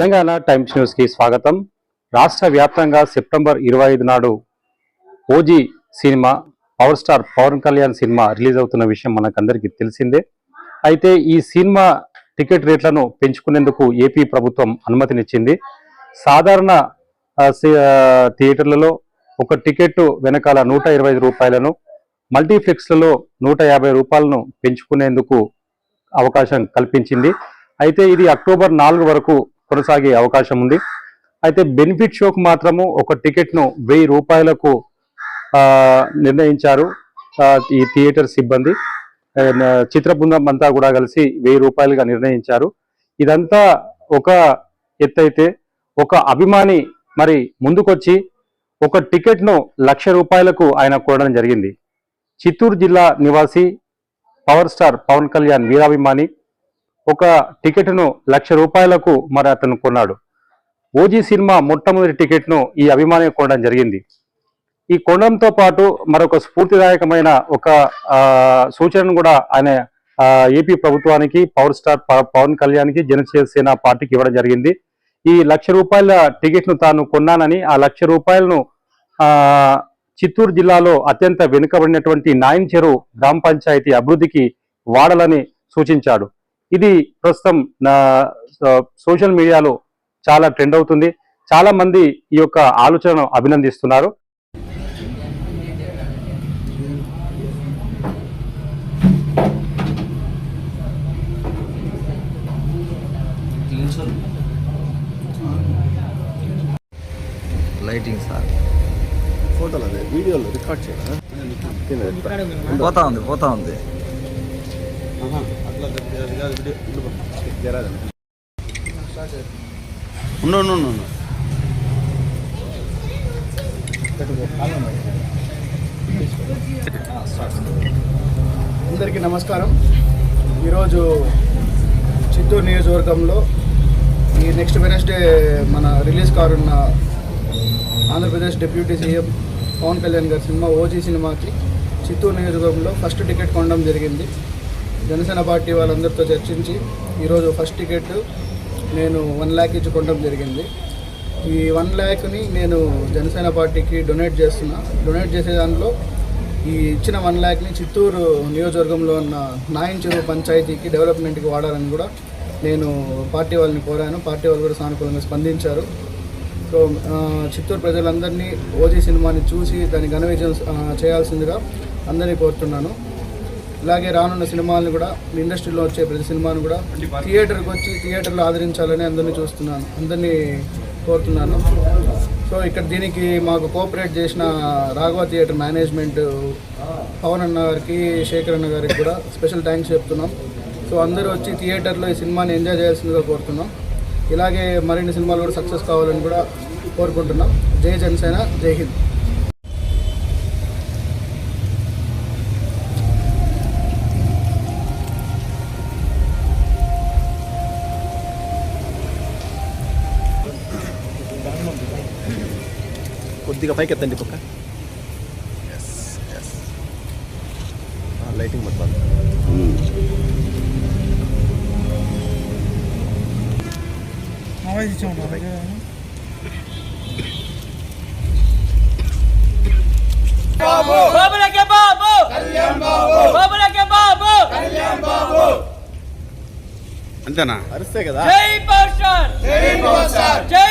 Telangana times న్యూస్కి స్వాగతం. రాష్ట్ర వ్యాప్తంగా సెప్టెంబర్ ఇరవై ఐదు నాడు OG cinema power star Pawan Kalyan cinema release అవుతున్న విషయం మనకందరికీ తెలిసిందే. అయితే ఈ సినిమా టికెట్ రేట్లను పెంచుకునేందుకు ఏపీ ప్రభుత్వం అనుమతినిచ్చింది. సాధారణ థియేటర్లలో ఒక టికెట్ వెనకాల నూట ఇరవై ఐదు రూపాయలను మల్టీప్లెక్స్లలో నూట యాభై రూపాయలను పెంచుకునేందుకు అవకాశం కల్పించింది. అయితే ఇది అక్టోబర్ నాలుగు వరకు కొనసాగే అవకాశం ఉంది. అయితే బెనిఫిట్ షోకు మాత్రము ఒక టికెట్ను వెయ్యి రూపాయలకు నిర్ణయించారు ఈ థియేటర్ సిబ్బంది. చిత్ర బృందం అంతా కూడా కలిసి వెయ్యి రూపాయలుగా నిర్ణయించారు. ఇదంతా ఒక ఎత్తైతే ఒక అభిమాని మరి ముందుకొచ్చి ఒక టికెట్ను లక్ష రూపాయలకు ఆయన కోరడం జరిగింది. చిత్తూరు జిల్లా నివాసి పవర్ స్టార్ పవన్ కళ్యాణ్ వీరాభిమాని ఒక టికెట్ను లక్ష రూపాయలకు మరి అతను కొన్నాడు. ఓజీ సినిమా మొట్టమొదటి టికెట్ను ఈ అభిమాని కొనడం జరిగింది. ఈ కొనడంతో పాటు మరొక స్ఫూర్తిదాయకమైన ఒక సూచనను కూడా ఆయన ఏపీ ప్రభుత్వానికి పవర్ స్టార్ ప- పవన్ కళ్యాణ్కి జనసేన పార్టీకి ఇవ్వడం జరిగింది. ఈ లక్ష రూపాయల టికెట్ను తాను కొన్నానని ఆ లక్ష రూపాయలను చిత్తూరు జిల్లాలో అత్యంత వెనుకబడినటువంటి నాయన్ చెరువు గ్రామ పంచాయతీ అభివృద్ధికి వాడాలని సూచించాడు. ఇది ప్రస్తుతం సోషల్ మీడియాలో చాలా ట్రెండ్ అవుతుంది. చాలా మంది ఈ యొక్క ఆలోచనను అభినందిస్తున్నారు. లైటింగ్ సార్ ఫోటోలు అదే వీడియోలు రికార్డ్ చేయరా? పోతా ఉంది పోతా ఉంది. ఉండు ఉండు ఉండు, అందరికీ నమస్కారం. ఈరోజు చిత్తూరు నియోజకవర్గంలో ఈ నెక్స్ట్ వెనస్డే మన రిలీజ్ కారున్న ఆంధ్రప్రదేశ్ డిప్యూటీ సీఎం పవన్ కళ్యాణ్ గారి సినిమా ఓజీ సినిమాకి చిత్తూరు నియోజకవర్గంలో ఫస్ట్ టికెట్ కొనడం జరిగింది. జనసేన పార్టీ వాళ్ళందరితో చర్చించి ఈరోజు ఫస్ట్ టికెట్ నేను వన్ ల్యాక్ ఇచ్చి కొనడం జరిగింది. ఈ వన్ ల్యాక్ని నేను జనసేన పార్టీకి డొనేట్ చేస్తున్నా. డొనేట్ చేసే దాంట్లో ఈ ఇచ్చిన వన్ ల్యాక్ని చిత్తూరు నియోజకవర్గంలో ఉన్న నాయన్ చెరువు పంచాయతీకి డెవలప్మెంట్కి వాడాలని కూడా నేను పార్టీ వాళ్ళని కోరాను. పార్టీ వాళ్ళు కూడా సానుకూలంగా స్పందించారు. సో చిత్తూరు ప్రజలందరినీ ఓజీ సినిమాని చూసి దాని ఘన విజయం చేయాల్సిందిగా అందరినీ కోరుతున్నాను. ఇలాగే రానున్న సినిమాలను కూడా ఇండస్ట్రీలో వచ్చే ప్రతి సినిమాను కూడా థియేటర్కి వచ్చి థియేటర్లో ఆదరించాలని అందరినీ చూస్తున్నాను అందరినీ కోరుతున్నాను. సో ఇక్కడ దీనికి మాకు కోఆపరేట్ చేసిన రాఘవ థియేటర్ మేనేజ్మెంట్ పవన్ అన్న గారికి శేఖర్ అన్న గారికి కూడా స్పెషల్ థ్యాంక్స్ చెప్తున్నాం. సో అందరూ వచ్చి థియేటర్లో ఈ సినిమాని ఎంజాయ్ చేయాల్సిందిగా కోరుతున్నాం. ఇలాగే మరిన్ని సినిమాలు కూడా సక్సెస్ కావాలని కూడా కోరుకుంటున్నాం. జై జనసేన జై హింద్. కొద్దిగా పైకి ఎత్తండి పక్క. లైటింగ్ మొత్తం బాబులకే బాబు! కళ్యాణ్ బాబు! బాబులకే బాబు! కళ్యాణ్ బాబు! అంతేనా? అరిస్తే కదా. జై పవర్ స్టార్! జై పవర్ స్టార్! జై